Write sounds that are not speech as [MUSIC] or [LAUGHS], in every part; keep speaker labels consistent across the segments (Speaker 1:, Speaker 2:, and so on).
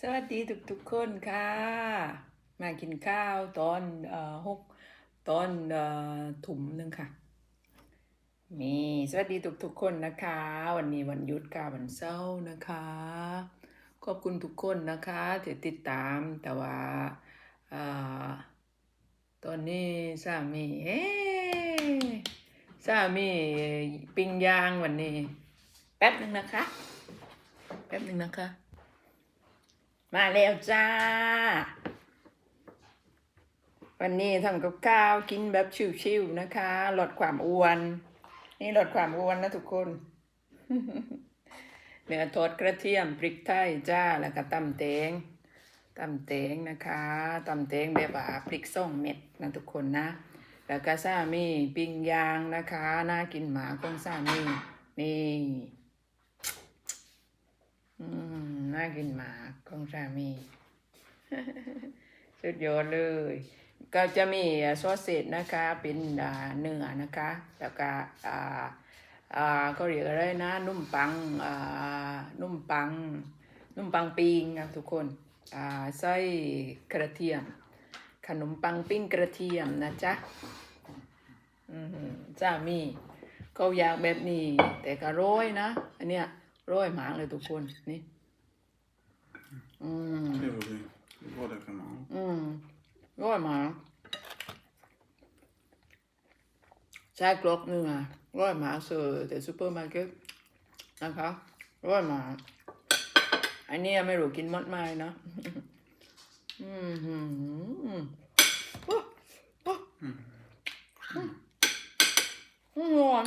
Speaker 1: สวัสดีทุกทุกๆคนค่ะ มากินข้าวตอนเอ่อหกตอนเอ่อถุ่มหนึ่งค่ะ มีสวัสดีทุกทุกๆคนนะคะ วันนี้วันหยุดค่ะวันเสาร์นะคะ ขอบคุณทุกคนนะคะที่ติดตามแต่ว่าเอ่อตอนนี้สามีเฮ้สามีปิ้งย่างวันนี้ แป๊บหนึ่งนะคะ แป๊บหนึ่งนะคะ มาแล้วจ้า วันนี้ทำกับข้าวกินแบบชิวๆนะคะ ลดความอ้วน นี่ลดความอ้วนนะทุกคนเนื้อทอดกระเทียมพริกไทยจ้าแล้วก็ตำเตงตำเตงนะคะตำเตงแบบว่าพริกส่งเม็ดนะทุกคนนะ แล้วก็ซามีปิ้งยางนะคะน่ากินหมาของซามีนี่อืม น่ากินหมากของสามี สุดยอดเลย ก็จะมีซอสเสร็จนะคะ เป็นอ่าเนื้อนะคะ แล้วก็อ่าอ่าเขาเรียกอะไรนะ นุ่มปังนุ่มปัง นุ่มปังปิ้งครับทุกคนใส่กระเทียม ขนมปังปิ้งกระเทียมนะจ๊ะอืมจ้ามีเขาอยากแบบนี้ แต่ก็ร้อยนะ อันเนี้ยโร้อยหมากเลยทุกคนนี่ อืม
Speaker 2: Trevlig. Det var det för mig.
Speaker 1: อืมร้อยหมาใช้กรอกเนื้อร้อยหมาเสือแต่ซูเปอร์มาร์เก็ตนะคะร้อยหมาอันนี้ไม่รู้กินหมดไหมนะอืมหืมโอ้โอ้อืมร้อน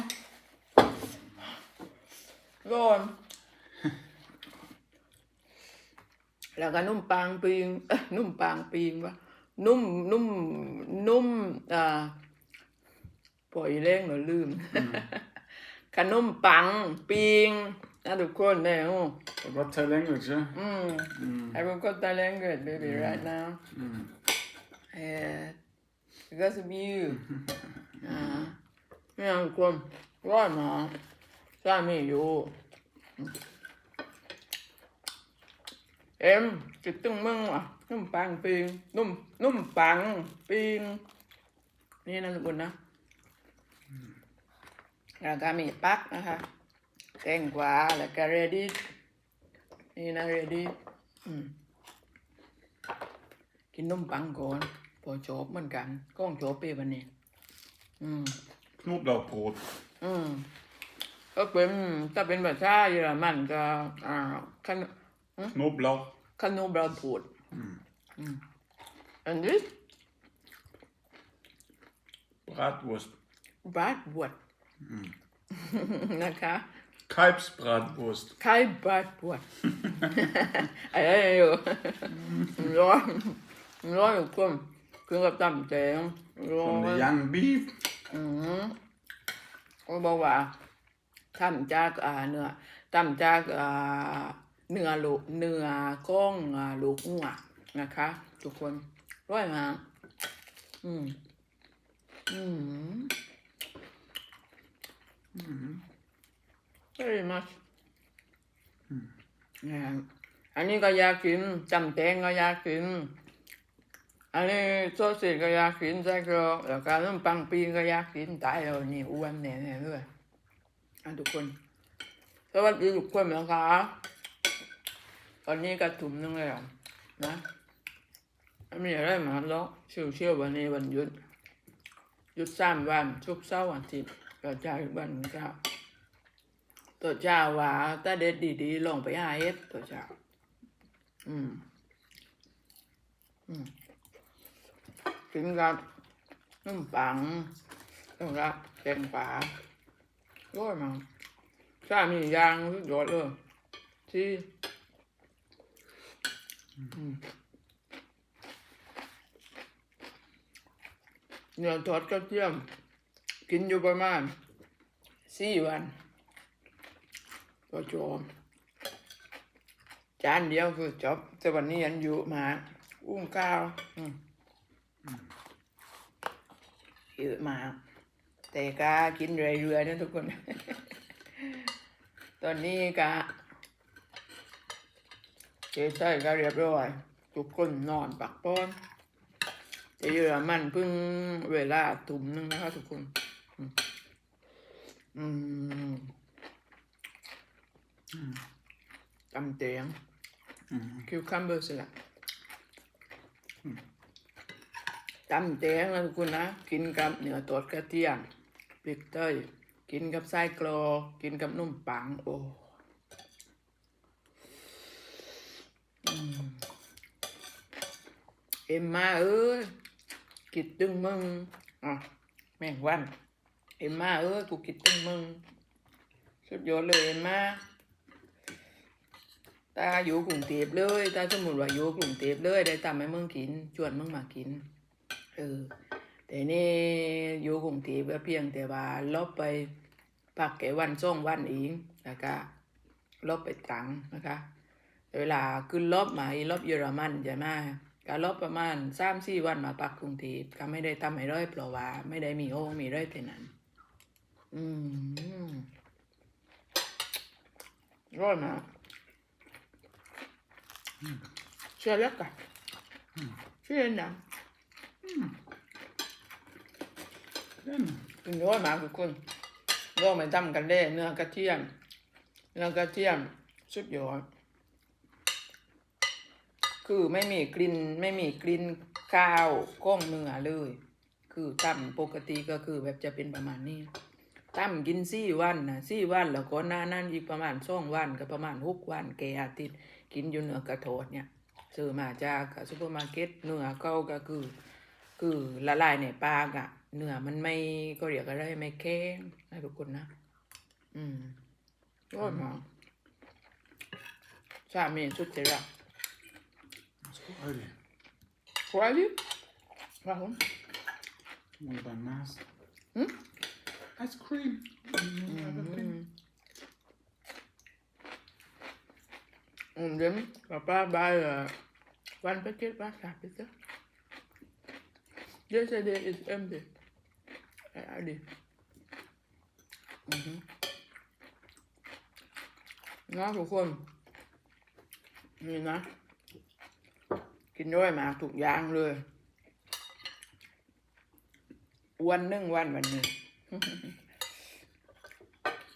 Speaker 1: ร้อน แล้วก็นุ่มปางปิงเอ้ยนุ่มปางปิงวะนุ่มนุ่มนุ่มอ่าปล่อยเร่งหรือลืมขนมปังปิงนะทุกคนเนี่ยโอ้
Speaker 2: Det var Thai language, ja?
Speaker 1: อืม
Speaker 2: Mm.
Speaker 1: I will got the language baby right now
Speaker 2: Mm.
Speaker 1: uh, because of you อ่าเนี่ยทุกคนร้อนมาสามีอยู่ เอ็มจิตตึงมึงอะนุ่มปังปิงนุ่ม นุ่มปังปิงนี่นะทุกคนนะแล้วก็มีปักนะคะแตงกวาแล้วก็เรดี้นี่นะเรดี้อืมกินนุ่มปังก่อนพอจบเหมือนกันก้องจบไปวันนี้ อืม
Speaker 2: Knoblauchbrot.
Speaker 1: อืมก็เป็นถ้าเป็นภาษาเยอรมันก็อ่าขน
Speaker 2: Knoblauch.
Speaker 1: ขนม บราพูด
Speaker 2: Mm.
Speaker 1: อืม and this
Speaker 2: Bratwurst.
Speaker 1: บราดบวดนะคะ
Speaker 2: Kalbsbratwurst.
Speaker 1: ไข่บราดบวดอะไรอยู่ร้อนร้อนอยู่คนคือกับตำแจงร้อ
Speaker 2: Von
Speaker 1: น
Speaker 2: der Young Beef.
Speaker 1: อืมก็บอกว่าทำจากอ่าเนื้อทำจากอ่า เนื้อลูกเนื้อก้องลูกหัวนะคะ ทุกคนร้อยมากอืมอืม very much เนี่ยอันนี้ก็อยากกินจำแตงก็อยากกิน อันนี้โซเสก็อยากกินไส้กรอกแล้วก็น้ำปังปีก็อยากกินตายแล้วนี่อ้วนแน่ๆเลยอันทุกคนสวัสดีทุกคนนะคะ ตอนนี้ก็ถุ่มนึงแล้วนะไม่มีอะไรมาแล้วเชี่ยวๆวันนี้วันหยุดหยุดสามวันทุกเสาร์อาทิตย์ก็จ่ายวันเจ้าตัวเจ้าว่าถ้าเด็ดดีๆลงไปหาเฮ็ดตัวเจ้าอืมอืมกินกับน้ำปังแล้วก็แกงปลาร้อยมากสามีย่างสุดยอดเลยที่ เนื้อทอดกระเทียม กินอยู่ประมาณสี่วันก็จบจานเดียวคือจบแต่วันนี้ยังอยู่มา อุ้งข้าวอืมเยอะมากแต่ก็กินเรื่อยๆนะทุกคน ตอนนี้ก็ เจ๊ใช่ก็เรียบร้อย ทุกคนนอนปักป้อนแต่เยอรมันเพิ่งเวลาทุ่มหนึงนะคะทุกคน อืมอืมตำเตียง
Speaker 2: Mm.
Speaker 1: คิวคัมเบอร์สลัดตำเตียงนะทุกคนนะ กินกับเนื้อตดกระเทียมพริกเต้ยกินกับไส้กรอกกินกับนุ่มปัง โอ้อืมเอ็ มมาเอ้ยคิดตึงมึงอะแม่งวัน เอ็มมาเอ้ยกูคิดตึงมึง สุดยอดเลยเอ็มมาตาอยู่กรุงเทพเลยตาสมมติว่าอยู่กรุงเทพเลย ได้ตำให้มึงกิน ชวนมึงมากิน เออ แต่นี่อยู่กรุงเทพก็เพียงแต่ว่าลบไปพักแค่วันส่องวันเองแล้วก็ลบไปตังนะคะ เวลาขึ้นรถมาอีรถเยอรมันใช่ไหม ก็รถประมาณสามสี่วันมาปักกรุงเทพก็ไม่ได้ทำให้ร้อยเพราะว่า ไม่ได้มีโอ่งมีร้อยแต่นั้น อืมร้อยมากเชื่อแล้วกันเชื่อนะ
Speaker 2: Den.
Speaker 1: กินร้อยมากทุกคนลองไปทำกันได้เนื้อกระเทียมเนื้อกระเทียมสุดยอด คือไม่มีกลิ่นไม่มีกลิ่นข้าวก้องเนื้อเลย คือตั้มปกติก็คือแบบจะเป็นประมาณนี้ตั้มกินสี่วันนะสี่วันแล้วก็นานั่นอีกประมาณสองวันก็ประมาณหกวันแกอาทิตย์กินอยู่เนื้อกระโถดเนี่ยซื้อมาจากซูเปอร์มาร์เก็ตเนื้อเก่าก็คือ คือละลายในปากอะเนื้อมันไม่ก็เรียกอะไรไม่แข็งนะทุกคนนะ อืมยอดมากสามีสุดที่รัก
Speaker 2: Skål.
Speaker 1: Quali? Warum?
Speaker 2: Und Bananas.
Speaker 1: Hm?
Speaker 2: Ice cream. Mm. everything.
Speaker 1: Und dann, Papa bei uh, one packet pasta pizza. Yesterday is empty. I added. Mm-hmm. นะทุกคน นี่นะ กินด้วยหมากทุกอย่างเลยวันหนึ่งวันวันหนึ่ง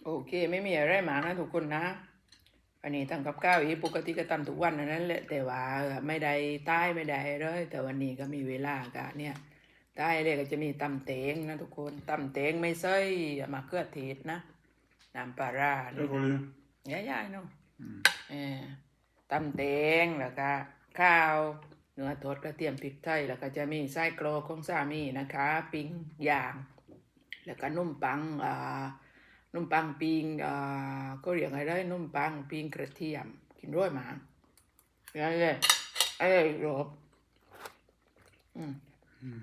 Speaker 1: โอเค ไม่มีอะไรหมากนะทุกคนนะอันนี้ทำกับข้าวอีกปกติก็ทำทุกวันอันนั้นแหละแต่ว่าไม่ได้ใต้ไม่ได้เลยแต่วันนี้ก็มีเวลากะเนี่ยใต้เลยก็จะมีตำเตงนะทุกคนตำเตงไม่ใส่มะเขือเทศนะน้ำปลาร้า
Speaker 2: Det var det.
Speaker 1: ย่ายๆเนาะ
Speaker 2: Mm.
Speaker 1: เออตำเตงแล้วก็ ข้าวเนื้อทอดกระเทียมพริกไทย แล้วก็จะมีไส้กรอกของสามีนะคะ ปิ้งย่าง แล้วก็นุ่มปังอ่านุ่มปังปิ้งอ่าก็เรียกอะไรได้นุ่มปังปิ้งกระเทียมกินด้วยหมาอะไรเลยอะไรรอบอืม
Speaker 2: Mm.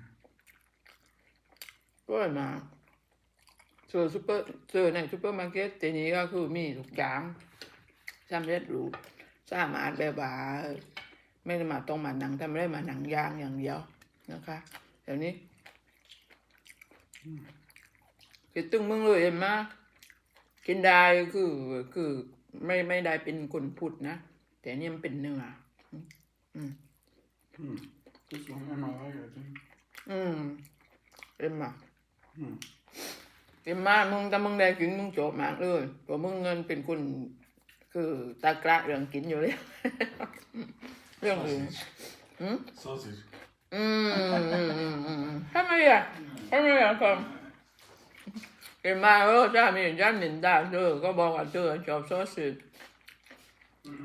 Speaker 1: ด้วยมาส่วนซูเปอร์ส่วนในซูเปอร์มาร์เก็ตทีนี้ก็คือมีทุกอย่างสำเร็จรูปสามารถแบบว่า ไม่ได้มาต้องมาหนังทำได้มาหนังยางอย่างเดียวนะคะเดี๋ยวนี้คิดตึงมึงเลยเห็นไหมกินได้คือคือไม่ไม่ได้เป็นคนพูดนะ แต่นี่มันเป็นเนื้อ
Speaker 2: Mm. Det smakar mycket gott.
Speaker 1: อืมเอ็มมา
Speaker 2: Mm.
Speaker 1: เอ็มมามึงแต่มึงได้กินมึงโจบมากเลยเพราะมึงเงินเป็นคนคือตากระเรื่องกินอยู่เลย เรื่องอื่น
Speaker 2: Sausage.
Speaker 1: อืม
Speaker 2: Sausage.
Speaker 1: อืมอืมอืมอืมอืมทำไมอะทำไมอะครับเอ็มมาเออจ้ามีจ้าหนินดาเธอก็บอกว่าเธอชอบซอสสิ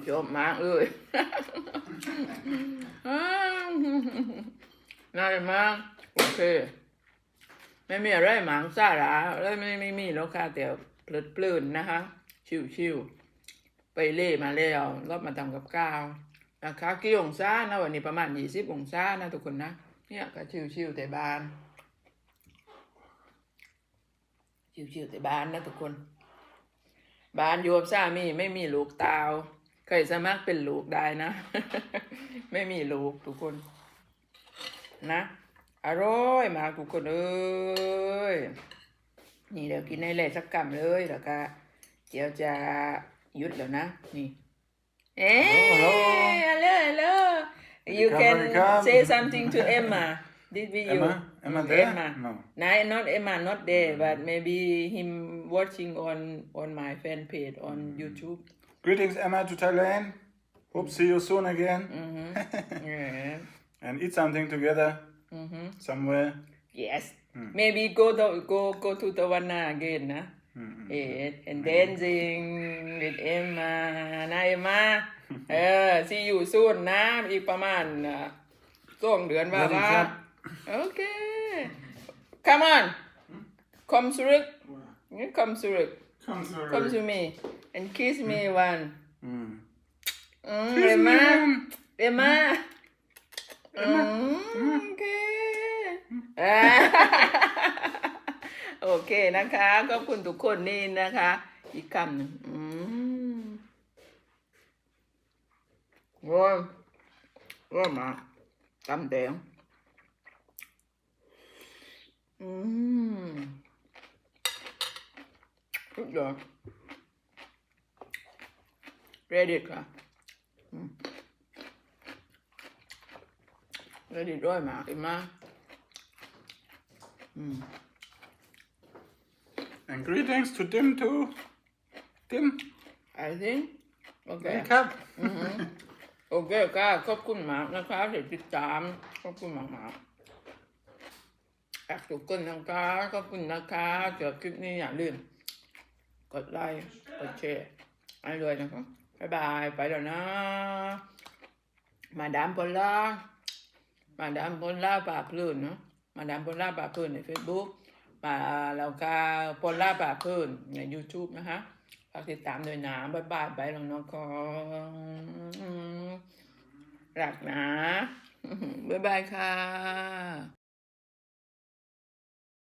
Speaker 1: ชอบมากเลยอ้าวน่าจะมากโอเค ไม่มีอะไรหมางสาระแล้วไม่ไม่มีแล้วค่ะแต่เพลิดเพลินนะคะ ชิวๆไปเล่มาแล้วรอบมาทำกับข้าว นะคะกี่องศานะวันนี้ประมาณยี่สิบองศานะทุกคนนะ เนี่ยก็ชิวๆแต่บาน ชิวๆแต่บานนะทุกคน บานอยู่กับสามีไม่มีลูกเตาเคยสมัครเป็นลูกได้นะ ไม่มีลูกทุกคน นะอร่อยมากทุกคนเอ้ยนี่เดี๋ยวกินให้เลยสักกำเลยแล้วก็เดี๋ยวจะยุดแล้วนะ นี่ Hey, oh, hello, hello. hello. You
Speaker 2: come,
Speaker 1: can say something to Emma. Did be you?
Speaker 2: Emma? Emma there? No.
Speaker 1: no. Not Emma, not there, mm. but maybe him watching on, on my fan page on mm. YouTube.
Speaker 2: Greetings, Emma, to Thailand. Hope mm. see you soon again.
Speaker 1: Mm -hmm. [LAUGHS] yeah.
Speaker 2: and eat something together
Speaker 1: mm -hmm.
Speaker 2: somewhere.
Speaker 1: Yes. Mm. Maybe go to, go go to one again, huh? ะ
Speaker 2: Mm-mm.
Speaker 1: Yes, and dancing with Emma นะเอ็มมาเออ see you soon นะอีกประมาณอะสองเดือนว่า
Speaker 2: Ready,
Speaker 1: ว่า
Speaker 2: Cap?
Speaker 1: โอเค come on come สุรึก come สุรึก
Speaker 2: Come, sir.
Speaker 1: come to me and kiss me one
Speaker 2: Mm.
Speaker 1: อืม
Speaker 2: Kiss
Speaker 1: เอ็ม
Speaker 2: me
Speaker 1: มา
Speaker 2: one.
Speaker 1: เอ็มมาอืมโอเคอ่า โอเคนะคะขอบคุณทุกคนนี่นะคะ อีกคำหนึ่งอืมโอ้ยโอ้ยมาตำแดงอืมสุดยอดเรดิตค่ะเรดิตด้วยหมาอีกมากอืม
Speaker 2: And greetings to Tim too. Tim,
Speaker 1: I think โอเค
Speaker 2: wake up.
Speaker 1: โอเคค่ะขอบคุณมากนะคะที่ติดตามขอบคุณมากมากๆรักทุกคนนะคะขอบคุณนะคะเจอคลิปนี้อย่าลืมกดไลค์กดแชร์ให้เลยนะคะบ๊ายบายไปแล้วนะ มาดามพลล่ามาดามพลล่าป่าพลื่นเนาะมาดามพลล่าป่าพลื่นใน Facebook มาแล้วก็พลล่าป่าพลื่นใน YouTube นะคะฝากติดตามด้วยนะบ๊ายบายไปแล้วนะคอรักนะบ๊ายบายค่ะ